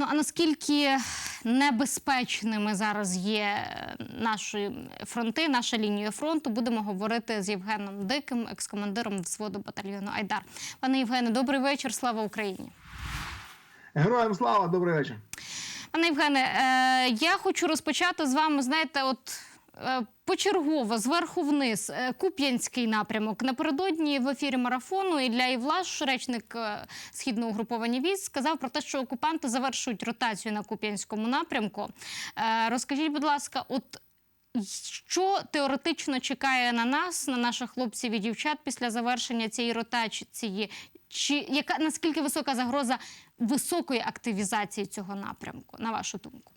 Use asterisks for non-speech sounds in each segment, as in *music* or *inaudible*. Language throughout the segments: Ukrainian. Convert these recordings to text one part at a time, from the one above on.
Ну а наскільки небезпечними зараз є наші фронти, наша лінія фронту, будемо говорити з Євгеном Диким, екс-командиром взводу батальйону Айдар. Пане Євгене, добрий вечір. Слава Україні. Героям слава, добрий вечір. Пане Євгене, е, я хочу розпочати з вами. Знаєте, от почергово зверху вниз е, Куп'янський напрямок. Напередодні в ефірі марафону Ілля Івлаш, речник е, східного угруповання військ, сказав про те, що окупанти завершують ротацію на Куп'янському напрямку. Е, розкажіть, будь ласка, от. Що теоретично чекає на нас, на наших хлопців і дівчат після завершення цієї ротації? Чи яка наскільки висока загроза високої активізації цього напрямку, на вашу думку?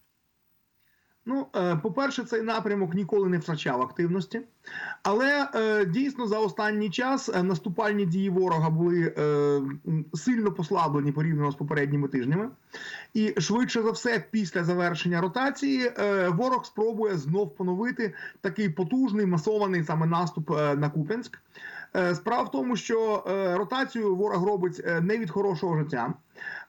Ну, е, по-перше, цей напрямок ніколи не втрачав активності, але е, дійсно за останній час е, наступальні дії ворога були сильно послаблені порівняно з попередніми тижнями. І швидше за все, після завершення ротації, ворог спробує знов поновити такий потужний масований саме наступ на Куп'янськ. Справа в тому, що ротацію ворог робить не від хорошого життя.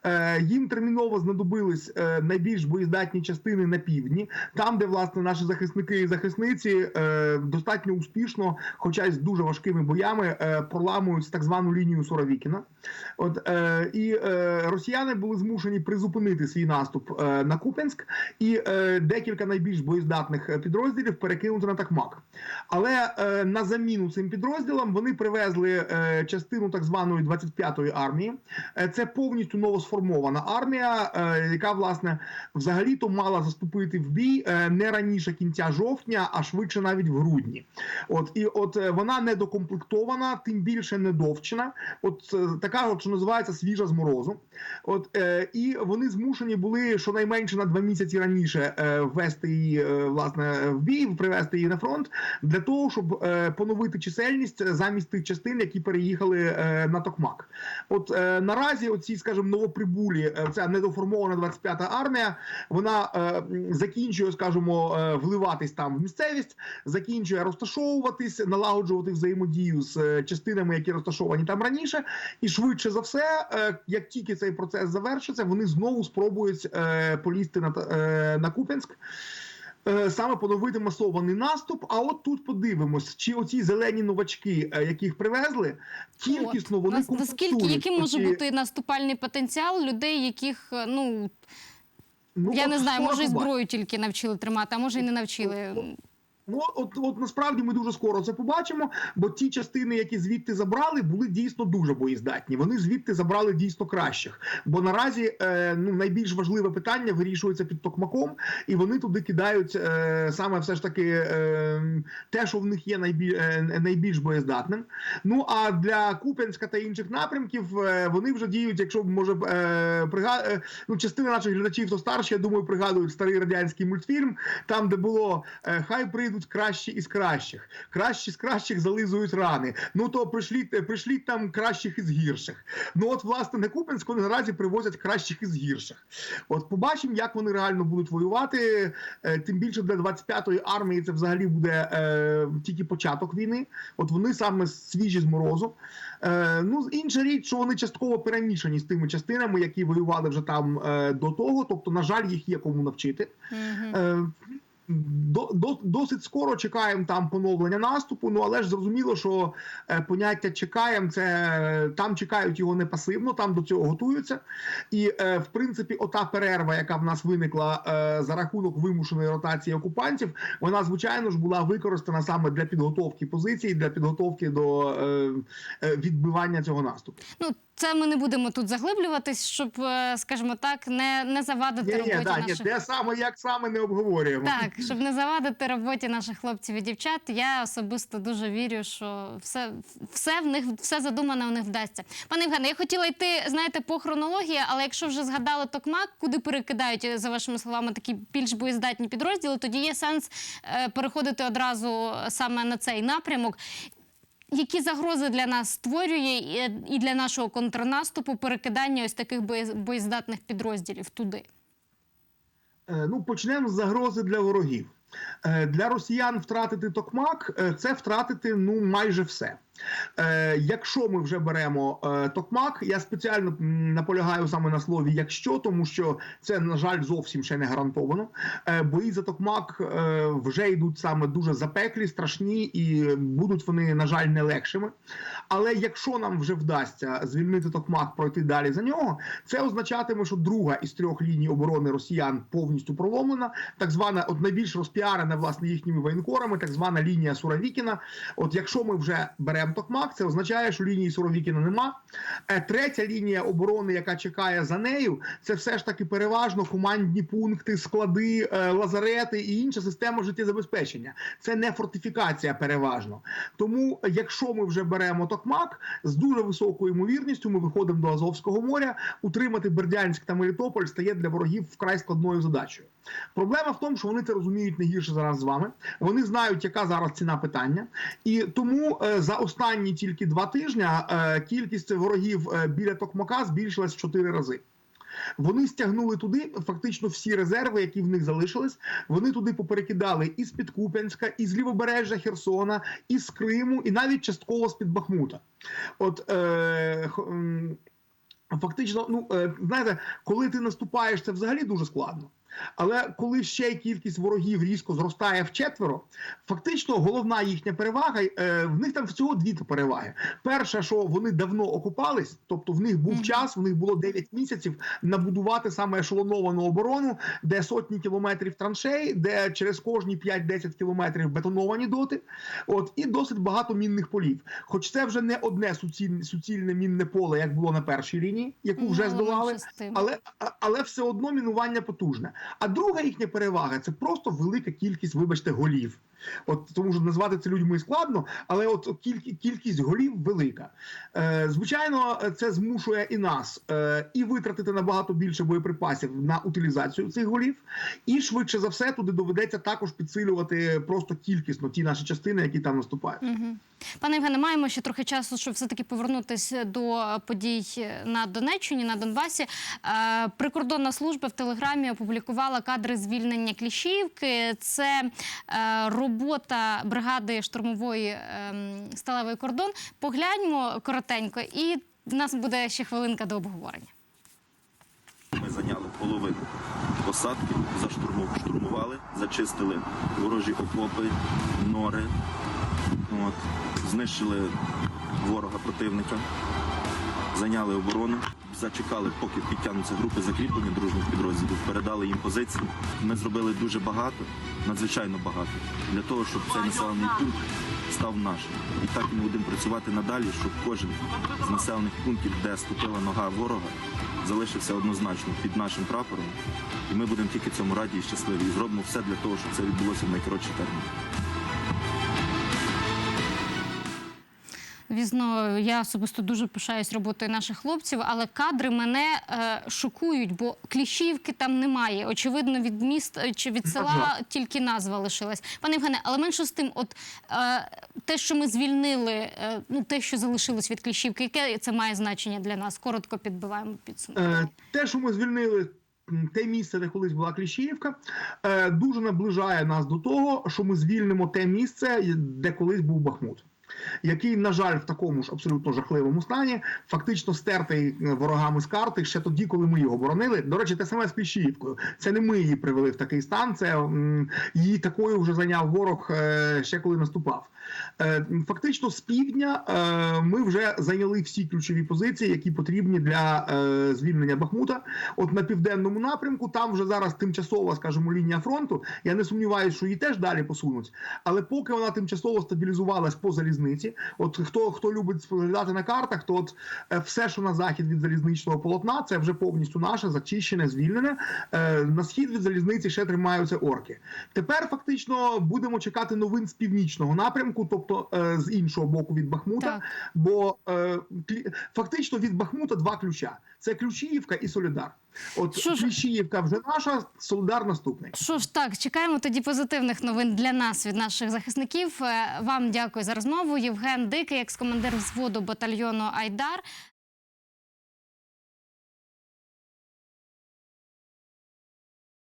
Е, Їм терміново знадобились е, найбільш боєздатні частини на півдні, там, де власне наші захисники і захисниці е, достатньо успішно, хоча й з дуже важкими боями, проламують так звану лінію Суровікіна. От і росіяни були змушені призупинити свій наступ на Куп'янськ, і декілька найбільш боєздатних підрозділів перекинути на Такмак. Але на заміну цим підрозділам вони привезли частину так званої 25-ї армії. Це повністю новосформована армія, е, яка власне взагалі-то мала заступити в бій е, не раніше кінця жовтня, а швидше навіть в грудні. От і от е, вона недокомплектована, тим більше недовчена. От така, от що називається свіжа з морозу. От і вони змушені були щонайменше на два місяці раніше ввести її власне в бій, привести її на фронт для того, щоб поновити чисельність замість тих частин, які переїхали на Токмак. От наразі, оці, скажімо, новоприбулі, е, ця недоформована 25-та армія, вона е, закінчує, скажімо, е, вливатись там в місцевість, закінчує розташовуватись, налагоджувати взаємодію з частинами, які розташовані там раніше, і швидше за все, як тільки цей процес завершиться, вони знову спробують полізти на, на Куп'янськ. Е, Саме поновити масований наступ. А от тут подивимось, чи оці зелені новачки, е, яких привезли, кількісно вони Нас- наскільки який може чи... бути наступальний потенціал людей, яких е, ну Ну, я не знаю, може і зброю тільки навчили тримати, а може і не навчили. Ну от, от насправді ми дуже скоро це побачимо, бо ті частини, які звідти забрали, були дійсно дуже боєздатні. Вони звідти забрали дійсно кращих. Бо наразі е, ну найбільш важливе питання вирішується під токмаком, і вони туди кидають е, саме все ж таки е, те, що в них є найбіль, е, найбільш боєздатним. Ну а для Куп'янська та інших напрямків е, вони вже діють, якщо може е, прига... е, ну, частина наших глядачів, то старші, я думаю, пригадують старий радянський мультфільм, там де було е, хай прийдуть кращі із кращих, кращі з кращих зализують рани. Ну то пришліть, е, пришліть там кращих із гірших. Ну от власне на Куп'янськ вони наразі привозять кращих із гірших. От побачимо, як вони реально будуть воювати. Е, Тим більше для 25-ї армії це взагалі буде е, тільки початок війни. От вони саме свіжі з морозу. Е, ну, інша річ, що вони частково перемішані з тими частинами, які воювали вже там е, до того. Тобто, на жаль, їх є кому навчити. Е, до, до, досить скоро чекаємо там поновлення наступу. Ну але ж зрозуміло, що е, поняття чекаємо, це е, там чекають його не пасивно, там до цього готуються. І е, в принципі, ота перерва, яка в нас виникла за рахунок вимушеної ротації окупантів, вона звичайно ж була використана саме для підготовки позицій, для підготовки до відбивання цього наступу. Ну, це ми не будемо тут заглиблюватись, щоб, е, скажімо так, не, не завадити Ні, ні, роботі да, ні, наших. де саме як саме не обговорюємо. Так, *laughs* щоб не завадити роботі наших хлопців і дівчат, я особисто дуже вірю, що все, все в них все задумане у них вдасться. Пане Євгене, я хотіла йти, знаєте, по хронології, але якщо вже згадали Токмак, куди перекидають за вашими словами такі більш боєздатні підрозділи, тоді є сенс е, переходити одразу саме на цей напрямок. Які загрози для нас створює і- для нашого контрнаступу перекидання ось таких боєздатних підрозділів туди? Е, Ну, почнемо з загрози для ворогів. Е, Для росіян втратити Токмак е, це втратити ну майже все. Е, якщо ми вже беремо е, Токмак, я спеціально наполягаю саме на слові якщо, тому що це на жаль зовсім ще не гарантовано. Е, бої за Токмак е, вже йдуть саме дуже запеклі, страшні і будуть вони, на жаль, не легшими. Але якщо нам вже вдасться звільнити Токмак, пройти далі за нього, це означатиме, що друга із трьох ліній оборони росіян повністю проломлена. Так звана, от найбільш розпіарена власне їхніми воєнкорами, так звана лінія Суровікіна. От якщо ми вже беремо Токмак, це означає, що лінії Суровікіна нема. Е, Третя лінія оборони, яка чекає за нею, це все ж таки переважно командні пункти, склади, е, лазарети і інша система життєзабезпечення. Це не фортифікація переважно. Тому, якщо ми вже беремо Токмак, з дуже високою ймовірністю ми виходимо до Азовського моря. Утримати Бердянськ та Мелітополь стає для ворогів вкрай складною задачею. Проблема в тому, що вони це розуміють не гірше зараз з вами. Вони знають, яка зараз ціна питання, і тому е, за останні тільки два тижні е, кількість ворогів е, біля Токмака збільшилась в чотири рази. Вони стягнули туди фактично всі резерви, які в них залишились. Вони туди поперекидали і з під Куп'янська, і з лівобережжя Херсона, і з Криму, і навіть частково з під Бахмута. От е, фактично, ну е, знаєте, коли ти наступаєш, це взагалі дуже складно. Але коли ще кількість ворогів різко зростає вчетверо, фактично головна їхня перевага е, в них там всього дві переваги. Перша, що вони давно окупались, тобто в них був час, в них було 9 місяців набудувати саме ешелоновану оборону, де сотні кілометрів траншей, де через кожні 5-10 кілометрів бетоновані доти, от і досить багато мінних полів. Хоч це вже не одне суцільне, суцільне мінне поле, як було на першій лінії, яку вже Ну, здолали. Але, але все одно мінування потужне. А друга їхня перевага це просто велика кількість, вибачте, голів. От тому що назвати це людьми складно, але от кіль- кількість голів велика. Е, звичайно, це змушує і нас е, і витратити набагато більше боєприпасів на утилізацію цих голів, і швидше за все туди доведеться також підсилювати просто кількісно ті наші частини, які там наступають. Мгм. Пане Євгене, маємо ще трохи часу, щоб все-таки повернутися до подій на Донеччині, на Донбасі. Е, Прикордонна служба в Телеграмі опублікувала кадри звільнення Кліщівки. Це е, робота бригади штурмової ем, сталевий кордон. Погляньмо коротенько, і в нас буде ще хвилинка до обговорення. Ми зайняли половину посадки, штурмували, зачистили ворожі окопи, нори, от, знищили ворога противника, зайняли оборону, зачекали, поки підтягнуться групи закріплення дружніх підрозділів, передали їм позиції. Ми зробили дуже багато, надзвичайно багато, для того, щоб цей населений пункт став нашим. І так ми будемо працювати надалі, щоб кожен з населених пунктів, де ступила нога ворога, залишився однозначно під нашим прапором, і ми будемо тільки цьому раді і щасливі. І зробимо все для того, щоб це відбулося в найкоротші терміни. Звісно, я особисто дуже пишаюсь роботою наших хлопців, але кадри мене е, шокують, бо кліщівки там немає. Очевидно, від міст е, чи від села тільки назва лишилась. Пане Євгене, але менше з тим, от е, те, що ми звільнили, е, ну те, що залишилось від кліщівки, яке це має значення для нас? Коротко підбиваємо підсумки. Е, те, що ми звільнили. Те місце, де колись була Кліщіївка, е, дуже наближає нас до того, що ми звільнимо те місце, де колись був Бахмут, який, на жаль, в такому ж абсолютно жахливому стані, фактично стертий е, ворогами з карти ще тоді, коли ми його боронили. До речі, те саме з Кліщіївкою. Це не ми її привели в такий стан. Це її такою вже зайняв ворог е, ще коли наступав. Е, Фактично, з півдня ми вже зайняли всі ключові позиції, які потрібні для звільнення Бахмута. От на південному напрямку там вже зараз тимчасова, скажімо, лінія фронту. Я не сумніваюся, що її теж далі посунуть. Але поки вона тимчасово стабілізувалась по залізниці, от хто хто любить споглядати на картах, то от е, все, що на захід від залізничного полотна, це вже повністю наше зачищене, звільнене. Е, На схід від залізниці ще тримаються орки. Тепер фактично будемо чекати новин з північного напрямку, тобто е, з іншого боку від Бахмута. Так. Бо фактично від Бахмута два ключа: це Ключіївка і Солідар. От ж- Ключіївка вже наша, Солідар наступний. Що ж так, чекаємо тоді позитивних новин для нас від наших захисників. Е, Вам дякую за розмову. Євген Дикий, екс-командир взводу батальйону Айдар.